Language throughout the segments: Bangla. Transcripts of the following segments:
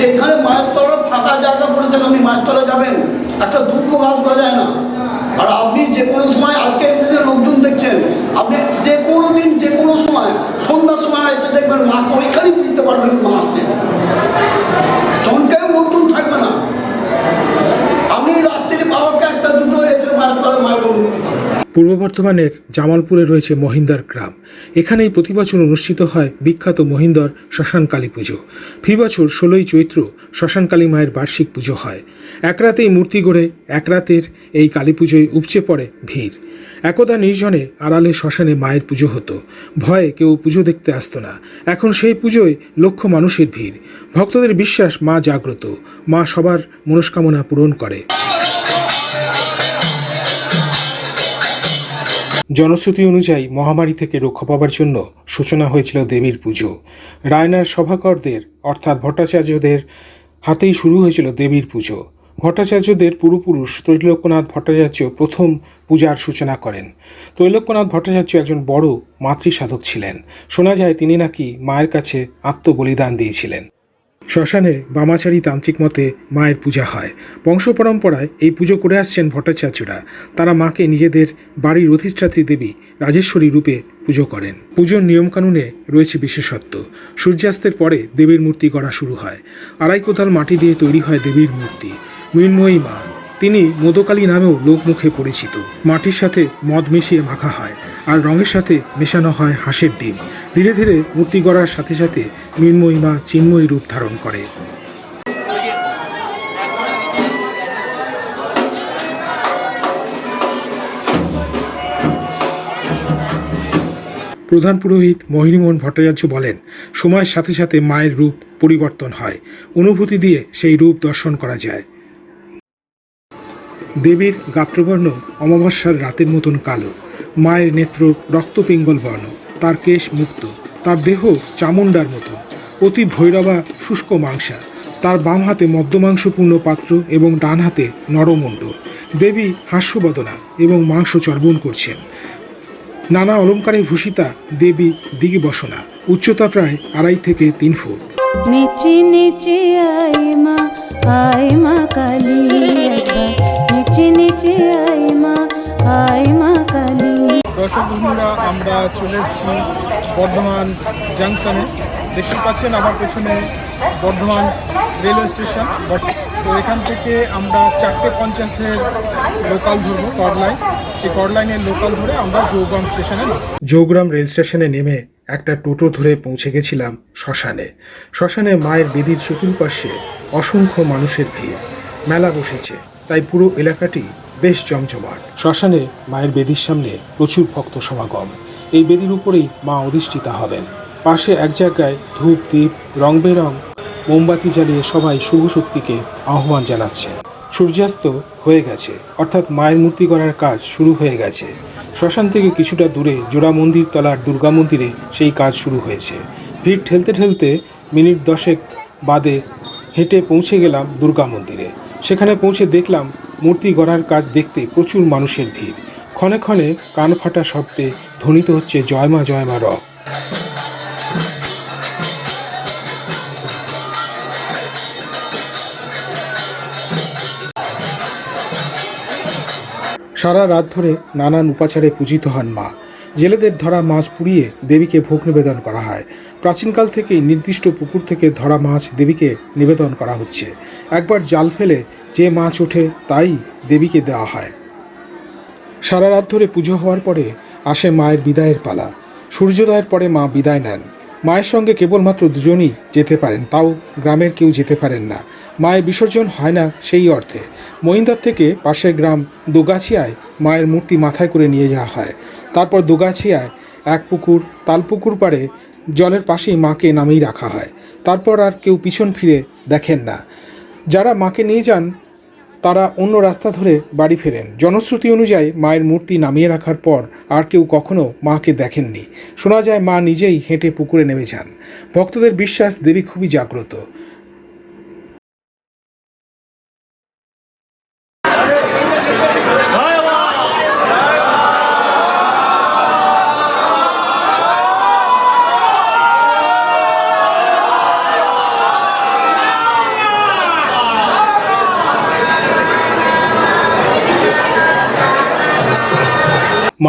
যে এখানে মায়ের তলা ফাঁকা জায়গা পড়ে থাকে আপনি মায়ের তলা যাবেন। একটা দুটো গাছ বাজায় না। আর আপনি যে কোনো সময় আজকে এসে লোকজন দেখছেন, আপনি যে কোনো দিন, যে কোনো সময়, সন্ধ্যার সময় এসে দেখবেন মাকে ওইখানেই বুঝতে পারবেন মা আসছে। তখন কেউ লোকজন থাকবে না। আপনি রাত্রির বারোটা একটা দুটো এসে মায়ের তলে মায়ের অনুমতি পাবেন। পূর্ব বর্ধমানের জামালপুরে রয়েছে মহিন্দার গ্রাম। এখানেই প্রতি বছর অনুষ্ঠিত হয় বিখ্যাত মহিন্দর শ্মশান কালী পুজো। ফি বছর ষোলোই চৈত্র শ্মশান কালী মায়ের বার্ষিক পুজো হয়। এক রাতেই মূর্তি গড়ে, এক রাতের এই কালী পুজোয় উপচে পড়ে ভিড়। একদা নির্জনে আড়ালে শ্মশানে মায়ের পুজো হতো। ভয়ে কেউ পুজো দেখতে আসতো না। এখন সেই পুজোয় লক্ষ মানুষের ভিড়। ভক্তদের বিশ্বাস মা জাগ্রত। মা সবার মনস্কামনা পূরণ করে। জনশ্রুতি অনুযায়ী মহামারী থেকে রক্ষা পাবার জন্য সূচনা হয়েছিল দেবীর পুজো। রায়নার সভাকরদের, অর্থাৎ ভট্টাচার্যদের, হাতেই শুরু হয়েছিল দেবীর পুজো। ভট্টাচার্যদের পূর্বপুরুষ ত্রৈলোক্যনাথ ভট্টাচার্য প্রথম পূজার সূচনা করেন। ত্রৈলোক্যনাথ ভট্টাচার্য একজন বড় মাতৃসাধক ছিলেন। শোনা যায় তিনি নাকি মায়ের কাছে আত্মবলিদান দিয়েছিলেন। শ্মশানে বামাচারী তান্ত্রিক মতে মায়ের পূজা হয়। বংশ পরম্পরায় এই পুজো করে আসছেন ভট্টাচার্যরা। তারা মাকে নিজেদের বাড়ির অধিষ্ঠাত্রী দেবী রাজেশ্বরী রূপে পুজো করেন। পুজোর নিয়মকানুনে রয়েছে বিশেষত্ব। সূর্যাস্তের পরে দেবীর মূর্তি গড়া শুরু হয়। আড়াই কোদাল মাটি দিয়ে তৈরি হয় দেবীর মূর্তি। মৃন্ময়ী মা। তিনি মদকালী নামেও লোকমুখে পরিচিত। মাটির সাথে মদ মিশিয়ে মাখা হয়। আর রঙের সাথে মেশানো হয় হাঁসের ডিম। ধীরে ধীরে মূর্তি গড়ার সাথে সাথে মৃন্ময়ী মা চিন্ময়ী রূপ ধারণ করে। প্রধান পুরোহিত মোহিনীমোহন ভট্টাচার্য বলেন, সময়ের সাথে সাথে মায়ের রূপ পরিবর্তন হয়। অনুভূতি দিয়ে সেই রূপ দর্শন করা যায়। দেবীর গাত্রবর্ণ অমাবস্যার রাতের মতন কালো। মায়ের নেত্র রক্তপিঙ্গল বর্ণ তার কেশ মুক্ত, তার দেহ চামুন্ডার মতো। অতি ভৈরবা, শুষ্ক মাংসা, তার বাম হাতে মদ্যমাংসপূর্ণ পাত্র এবং ডান হাতে নরমুণ্ড। দেবী হাস্যবদনা এবং মাংস চর্বণ করছেন। নানা অলঙ্কারে ভূষিতা দেবী দিগবসনা, উচ্চতা প্রায় আড়াই থেকে তিন ফুট। নিচে নিচে আই মা আই মা কালী নিচে নিচে আই মা আই মা কালী দর্শক বন্ধুরা, আমরা চলে এসেছি বর্ধমান জাংশনে। দেখতে পাচ্ছেন আমার পেছনে বর্ধমান রেলওয়ে স্টেশন। তো এখান থেকে আমরা চারটে পঞ্চাশের লোকাল ধরবো করলাইন সেই করলাইনের লোকাল ধরে আমরা জৌগ্রাম স্টেশনে। জৌগ্রাম রেল স্টেশনে নেমে একটা টোটো ধরে পৌঁছে গেছিলাম শ্মশানে। শ্মশানে মায়ের বেদির চতুর্পাশে অসংখ্য মানুষের ভিড়। মেলা বসেছে, তাই পুরো এলাকাটি বেশ জমজমাট। শ্মশানে মায়ের বেদির সামনে প্রচুর ভক্ত সমাগম। এই বেদির উপরেই মা অধিষ্ঠিতা হবেন। পাশে এক জায়গায় ধূপ দ্বীপ রং বেরং, মোমবাতি জ্বালিয়ে সবাই শুভ শক্তিকে আহ্বান জানাচ্ছে সূর্যাস্ত হয়ে গেছে, অর্থাৎ মায়ের মূর্তি গড়ার কাজ শুরু হয়ে গেছে। শ্মশান থেকে কিছুটা দূরে জোড়া মন্দির তলার দুর্গা মন্দিরে সেই কাজ শুরু হয়েছে। ভিড় ঠেলতে ঠেলতে মিনিট দশেক বাদে হেঁটে পৌঁছে গেলাম দুর্গা মন্দিরে। সেখানে পৌঁছে দেখলাম মূর্তি গড়ার কাজ দেখতে প্রচুর মানুষের ভিড়। ক্ষণে ক্ষণে কান ফাটা শব্দে ধ্বনিত হচ্ছে জয়মা জয়মা র সারা রাত ধরে নানান উপাচারে পূজিত হন মা। জেলেদের ধরা মাছ পুড়িয়ে দেবীকে ভোগ নিবেদন করা হয়। প্রাচীনকাল থেকেই নির্দিষ্ট পুকুর থেকে ধরা মাছ দেবীকে নিবেদন করা হচ্ছে। একবার জাল ফেলে যে মাছ ওঠে তাই দেবীকে দেওয়া হয়। সারা রাত ধরে পুজো হওয়ার পরে আসে মায়ের বিদায়ের পালা। সূর্যোদয়ের পরে মা বিদায় নেন। মায়ের সঙ্গে কেবলমাত্র দুজনই যেতে পারেন, তাও গ্রামের কেউ যেতে পারেন না। মায়ের বিসর্জন হয় না সেই অর্থে। মহিন্দার থেকে পাশের গ্রাম দোগাছিয়ায় মায়ের মূর্তি মাথায় করে নিয়ে যাওয়া হয়। তারপর দোগাছিয়ায় এক পুকুর তালপুকুর পাড়ে জলের পাশেই মাকে নামিয়ে রাখা হয়। তারপর আর কেউ পিছন ফিরে দেখেন না। যারা মাকে নিয়ে যান, তারা অন্য রাস্তা ধরে বাড়ি ফেরেন। জনশ্রুতি অনুযায়ী মায়ের মূর্তি নামিয়ে রাখার পর আর কেউ কখনো মাকে দেখেননি। শোনা যায় মা নিজেই হেঁটে পুকুরে নেমে যান। ভক্তদের বিশ্বাস দেবী খুবই জাগ্রত।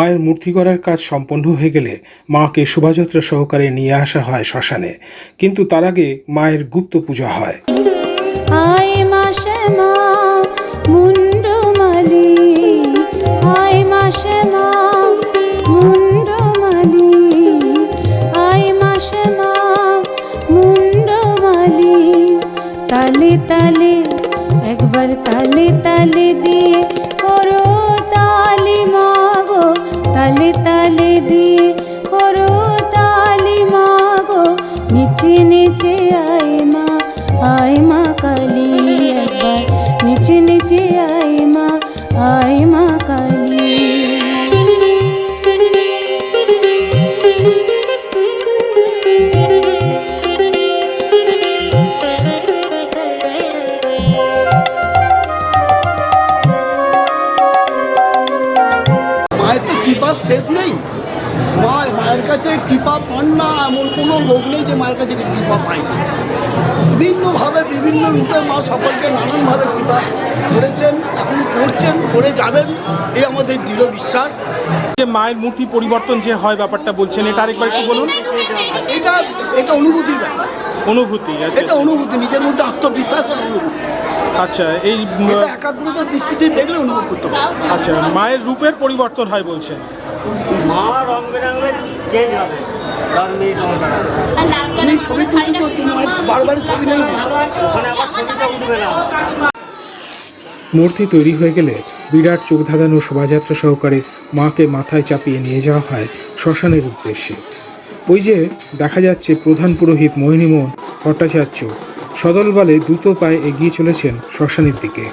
মায়ের মূর্তি করার কাজ সম্পন্ন হয়ে গেলে মাকে শোভাযাত্রা সহকারে নিয়ে আসা হয় শ্মশানে। কিন্তু তার আগে মায়ের গুপ্ত পূজা হয়। আয় আয় আয় তালে তালে, একবার তালে তালে দিয়ে তালে দিয়ে করো তালি মাগো নিচে নিচে আয় মা আয় মা কালী একবার। নিচে নিচে আয় পান না এমন কোনো লোক নেই যে মায়ের কাছে কৃপা পায়নি বিভিন্নভাবে বিভিন্ন রূপে মা সকলকে নানানভাবে কৃপা করেছেন এখন করছেন করে যাবেন এই আমাদের দৃঢ় বিশ্বাস। যে মায়ের মূর্তি পরিবর্তন যে হয় ব্যাপারটা বলছেন এটা আরেকবার একটু বলুন। এটা এটা অনুভূতির ব্যাপার। অনুভূতি আচ্ছা। এটা অনুভূতি নিজের মধ্যে আত্মবিশ্বাস অনুভূতি আচ্ছা এই এটা একাগ্রতার দৃষ্টিতে দেখলে অনুভব করতে পারবে আচ্ছা মায়ের রূপের পরিবর্তন হয় বলছেন। মা রং বেরঙের চেঞ্জ হবে। ছবি বারবার ছবি মূর্তি তৈরি হয়ে গেলে বিরাট চোখ ধাঁধানো শোভাযাত্রা সহকারে মাকে মাথায় চাপিয়ে নিয়ে যাওয়া হয় শ্মশানের উদ্দেশ্যে। ওই যে দেখা যাচ্ছে প্রধান পুরোহিত মোহিনীমোহন ভট্টাচার্য সদলবালে দ্রুত পায়ে এগিয়ে চলেছেন শ্মশানের দিকে।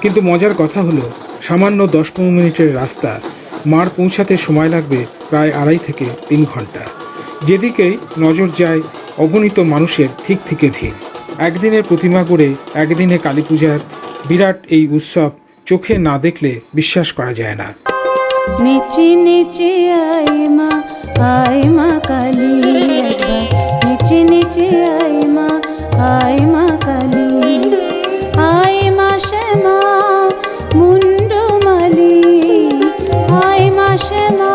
কিন্তু মজার কথা হলো, সামান্য দশ পনেরো মিনিটের রাস্তা, মার পৌঁছাতে সময় লাগবে প্রায় আড়াই থেকে তিন ঘণ্টা। যেদিকেই নজর যায়, অগণিত মানুষের ঠিক থেকে ভিড়। একদিনের প্রতিমা করে একদিনে কালী পূজার বিরাট এই উৎসব চোখে না দেখলে বিশ্বাস করা যায় না। নিচে নিচে আয় মা আয় মা কালী একবার। নিচে নিচে আয় মা আয় মা কালী আয় মা শ্যামা আয় মা শ্যামা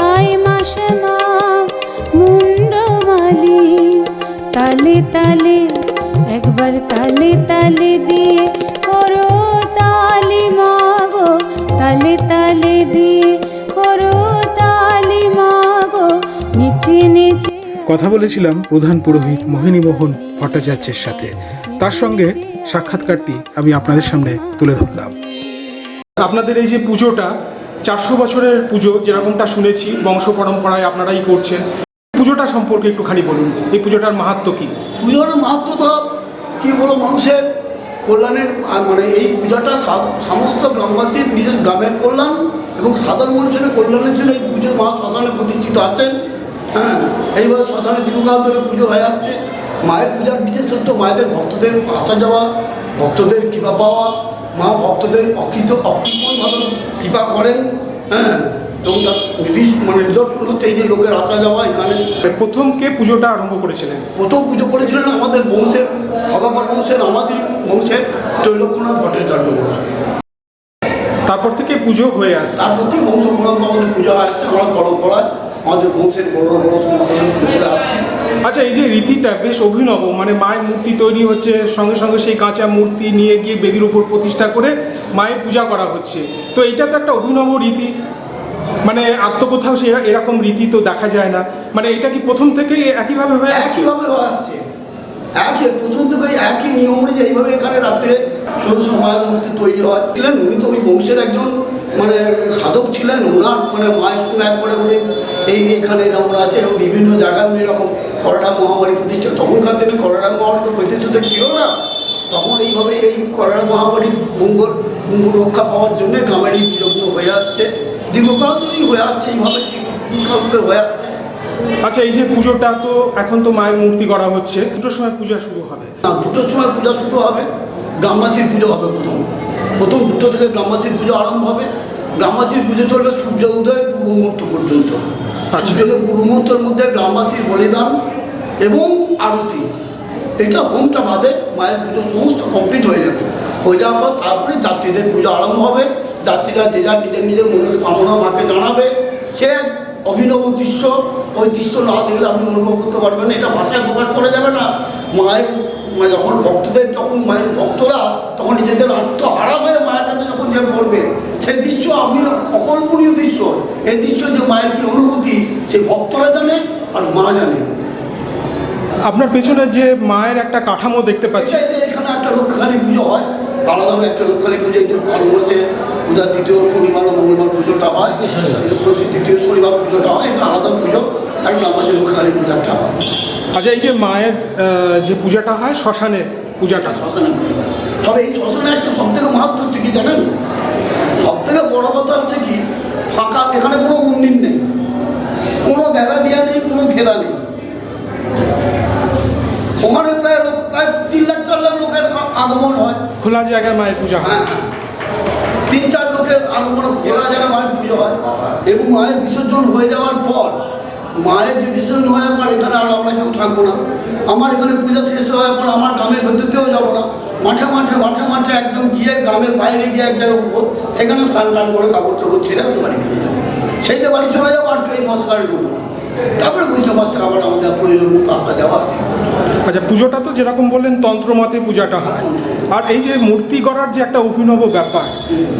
আয় মা শ্যামা মুন্ডমালি তালে তালে, একবার তালে তালে দিয়ে করো তালে তালে দিয়ে কথা বলেছিলাম প্রধান পুরোহিত মোহিনীমোহন ভট্টাচার্যের সাথে। তার সঙ্গে সাক্ষাৎকারটি আমি আপনাদের সামনে তুলে ধরলাম। আপনাদের এই যে পুজোটা চারশো বছরের পুজো যেরকমটা শুনেছি বংশ পরম্পরায় আপনারাই করছেন পুজোটা সম্পর্কে একটুখানি বলুন। এই পুজোটার মাহাত্ম কী? পুজোর মাহাত্ম তো কী বলো মানুষের কল্যাণের আর মানে এই পূজাটা সমস্ত গ্রামবাসীর নিজের গ্রামের কল্যাণ এবং সাধারণ মানুষের কল্যাণের জন্য এই পুজো মা শ্মশানে প্রতিষ্ঠিত আছেন। হ্যাঁ এইভাবে শ্মশানে দীর্ঘকাল ধরে পুজো হয়ে আসছে। মায়ের পূজার বিশেষত্ব মায়েদের ভক্তদের আসা যাওয়া ভক্তদের কৃপা পাওয়া মা ভক্তদের অকৃত অকৃপণভাবে কৃপা করেন হ্যাঁ এবং তার মানে নিদর্শন হচ্ছে এই যে লোকের আসা যাওয়া এখানে। প্রথম কে পুজোটা আরম্ভ করেছিলেন? প্রথম পুজো করেছিলেন আমাদের বংশের খবাকর বংশের আমাদের বংশের ত্রৈলোক্যনাথ ভট্টাচার্য। তারপর থেকে পুজো হয়ে আসছে। তার প্রতি বংশ আমাদের পুজো আসছে আমার পরম্পরায় আমাদের বংশের বড় বড় আচ্ছা এই যে রীতিটা বেশ অভিনব মানে মায়ের মূর্তি তৈরি হচ্ছে সঙ্গে সঙ্গে সেই কাঁচা মূর্তি নিয়ে গিয়ে বেদির উপর প্রতিষ্ঠা করে মায়ের পূজা করা হচ্ছে। তো এটা তো একটা অভিনব রীতি মানে আর তো কোথাও সে এরকম রীতি তো দেখা যায় না। মানে এটা কি প্রথম থেকে একইভাবে হয়ে আসছে? একইভাবে হয়ে আসছে। একই প্রথম থেকে একই নিয়ম অনুযায়ী এইভাবে এখানে রাত্রে ষোলো সময়ের মূর্তি তৈরি হয়। ছিলেন উনি তো ওই বংশের একজন মানে সাধক ছিলেন ওনার মানে মায়ের একবারে উনি এই এখানে যেমন আছে এবং বিভিন্ন জায়গায় উনি এরকম করোনা মহামারী প্রতিষ্ঠা তখনকার দিনে করোনা মহামারী তো প্রতিষ্ঠিত ছিল না? তখন এইভাবে এই করোনা মহামারীর মঙ্গল রক্ষা পাওয়ার জন্যে গ্রামের এই পুজোগুলো হয়ে আসছে। দীর্ঘকাল ধরেই হয়ে আসছে এইভাবে হয়ে আসছে। আচ্ছা এই যে পুজোটা তো এখন তো মায়ের মূর্তি করা হচ্ছে দুটোর সময় পূজা শুরু হবে? না দুটোর সময় পূজা শুরু হবে গ্রামবাসীর পুজো হবে প্রথম। প্রথম দুটো থেকে গ্রামবাসীর পুজো আরম্ভ হবে। গ্রামবাসীর পুজো তো চলবে সূর্য উদয় পূর্ব মুহূর্ত পর্যন্ত। আচ্ছা। সূর্য পূর্ব মুহূর্তের মধ্যে গ্রামবাসীর বলিদান এবং আরতি। এটা হোমটা বাদে মায়ের পুজো সমস্ত কমপ্লিট হয়ে যাবে। হয়ে যাওয়ার পর তারপরে যাত্রীদের পুজো আরম্ভ হবে। যাত্রীরা যে যার নিজের নিজের মনস্কামনা মাকে জানাবে। সে অভিনব দৃশ্য। ওই দৃশ্য না দেখলে আপনি অনুভব করতে পারবেন এটা ভাষায় প্রকাশ করা যাবে না। মায়ের যখন ভক্তদের যখন মায়ের ভক্তরা তখন নিজেদের আত্মহারা হয়ে মায়ের কাছে যে পড়বে। সেই দৃশ্য আপনি অকল্পনীয় দৃশ্য। এই দৃশ্য যে মায়ের কি অনুভূতি সেই ভক্তরা জানে আর মা জানে। আপনার পেছনে যে মায়ের একটা কাঠামো দেখতে পাচ্ছি। এখানে একটা রক্ষাকালী পুজো হয় আলাদাভাবে একটা রক্ষাকালী পুজো। এই যে ফাল্গুন মাসে পূজার তৃতীয় শনিবার মঙ্গলবার পুজোটা হয় প্রতি তৃতীয় শনিবার পুজোটা হয় এটা আলাদা পুজো। আর আমাদের রক্ষাকালী পূজাটা। হয় আচ্ছা এই যে মায়ের আহ, যে পূজাটা হয় শ্মশানে পূজাটা। শ্মশানে পুজো হয়। তবে এই শ্মশানে একটা সব থেকে মাহাত্ম জানেন? সব থেকে বড় কথা হচ্ছে কি ফাঁকা এখানে কোনো মন্দির নেই। কোনো বেলা দেওয়া নেই কোনো ঘেরা নেই। ওখানে প্রায় লোক প্রায় তিন লাখ চার লাখ লোকের আগমন হয়। খোলা জায়গায় মায়ের পূজা হয় হ্যাঁ। তিন চার লোকের আগমন খোলা জায়গায় মায়ের পুজো হয়। এবং মায়ের বিসর্জন হয়ে যাওয়ার পর মায়ের যে বিসর্জন হয়ে পর এখানে আর আমরা কেউ থাকব না। আমার এখানে পূজা শেষ হওয়ার পর আমার গ্রামের ভেতর দিয়েও যাব না। মাঠে মাঠে মাঠে মাঠে একদম গিয়ে গ্রামের বাইরে গিয়ে এক জায়গায় সেখানে স্নান টান করে কাপড় চাপড় ছেড়ে আমি বাড়ি ফিরে যাব। সেই যে বাড়ি চলে যাব, আর এই মাস কারে ঢুকবো তারপরে মাস থেকে আবার আমাদের প্রয়োজন মতো আসা যাওয়া আচ্ছা পুজোটা তো যেরকম বললেন, তন্ত্রমতে পূজাটা হয়। আর এই যে মূর্তি গড়ার যে একটা অভিনব ব্যাপার,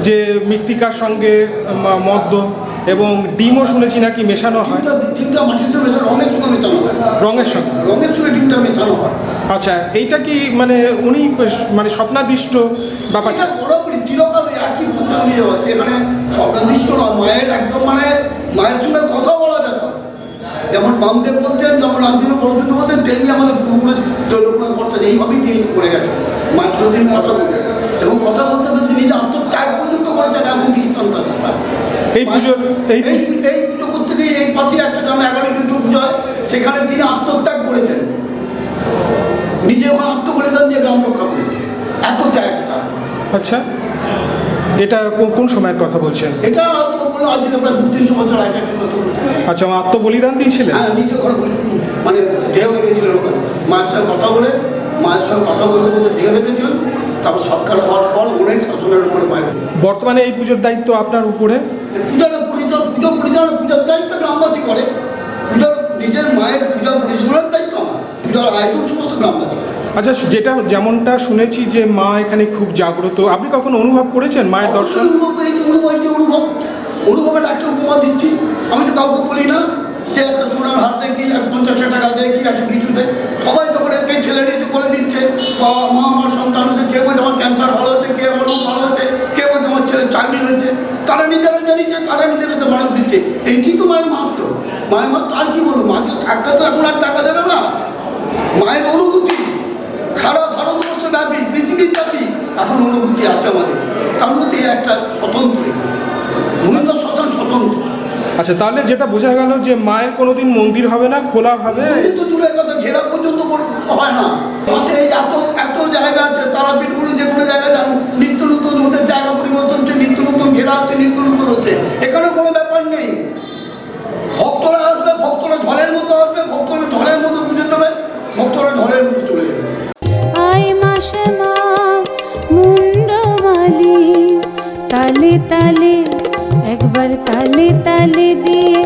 যে মৃত্তিকার সঙ্গে মদ্য এবং ডিমও শুনেছি নাকি মেশানো হয়? তিনটা তিনটা মাটির রঙের সঙ্গে মেশানো হয়। রঙের সঙ্গে। রঙের সঙ্গে ডিমটা মেশানো হয়। আচ্ছা এইটা কি মানে উনি মানে স্বপ্নাদিষ্ট ব্যাপার? এটা পুরোপুরি চিরকাল একই পদ্ধতি নিয়ে হয় সেখানে স্বপ্নাদিষ্ট মায়ের একদম মানে মায়ের সঙ্গে কথা বলা ব্যাপার যেমন বামদেব বলতেন যেমন রামচন্দ্র পরবর্তী বলতেন তেমনি আমাদের পূর্বপুরুষ দৈলকনাথ করতেন এইভাবেই তিনি করে গেছেন। মায়ের কথা বলতেন। এবং কথা বলতে আত্মত্যাগ পর্যন্ত করেছেন এমন। এই পুজোর এই এই পুজো- করতে গিয়ে এই একটা গ্রামে এগারো চৈত্র পুজো হয় সেখানে তিনি আত্মত্যাগ করেছেন নিজে ওখানে আত্মবলিদান দিয়ে গ্রাম রক্ষা করেছেন এত ত্যাগ আচ্ছা এটা কোন- কোন সময়ের কথা বলছেন? এটা হয়তো বলে আজ থেকে প্রায় দু তিনশো বছর আগে আচ্ছা আত্মবলিদান দিয়েছিলেন? হ্যাঁ নিজে মানে দেহ লেগেছিলেন মায়ের কথা বলে সঙ্গে কথা বলতে বলতে দেহ লেগেছিলেন তারপর সৎকার হওয়ার পর অনেক শাসনের উপরে মায়ের বর্তমানে এই পুজোর দায়িত্ব আপনার উপরে? পূজাটা পরিচালনা পুজো পরিচালনা পূজার দায়িত্ব গ্রামবাসী করে। পুজোর নিজের মায়ের পূজা পরিচালনার দায়িত্ব আমার। পূজার আয়োজন সমস্ত গ্রামবাসী আচ্ছা যেটা যেমনটা শুনেছি যে মা এখানে খুব জাগ্রত আপনি কখনো অনুভব করেছেন মায়ের দর্শন? অনুভব অনুভব। অনুভবের একটা উপমা দিচ্ছি। আমি তো কাউকে বলি না যে একটা হাত দেখি এক পঞ্চাশ টাকা দেয় কি একটা কিছু দেয় সবাই তখন একে ছেলে নিয়ে বলে দিচ্ছে? বাবা, মা, আমার সন্তান হয়েছে কেউ বলছে ক্যান্সার ভালো হয়েছে কেউ আমার ভালো হয়েছে কেউ বলছে ছেলে চাকরি হয়েছে? তারা নিজেরা জানিয়েছে তারা নিজেরা তো মানুষ দিচ্ছে। এইটি তো মায়ের মাহাত্ম মায়ের মাহাত্ম আর কি বলব? মাকে সাক্ষাৎ তো এখন আর টাকা দেবে না। মায়ের অনুভূতি। সারা ভারতবর্ষ ব্যাপী, পৃথিবীর ব্যাপী এখন অনুভূতি আছে আমাদের। তার মধ্যে একটা স্বতন্ত্র আচ্ছা তাহলে যেটা বোঝা গেল যে মায়ের কোনোদিন মন্দির হবে না খোলা হবে? মন্দির তো দূরের কথা ঘেরা পর্যন্ত কোনো হয় না। এই এত এত জায়গা আছে তারাপীঠগুলো যে কোনো জায়গায় যান নিত্য নতুন ওদের জায়গা পরিবর্তন হচ্ছে নিত্য নতুন ঘেরা হচ্ছে নিত্য নতুন হচ্ছে। এখানে কোনো ব্যাপার নেই। ভক্তরা আসবে ভক্তরা ঢলের মতো আসবে ভক্তরা ঢলের মতো পুজো দেবে ভক্তরা ঢলের মতো চলে যাবে। আয় মাসে মা মুন্ডমালি তালে তালে তালে তালে দিয়ে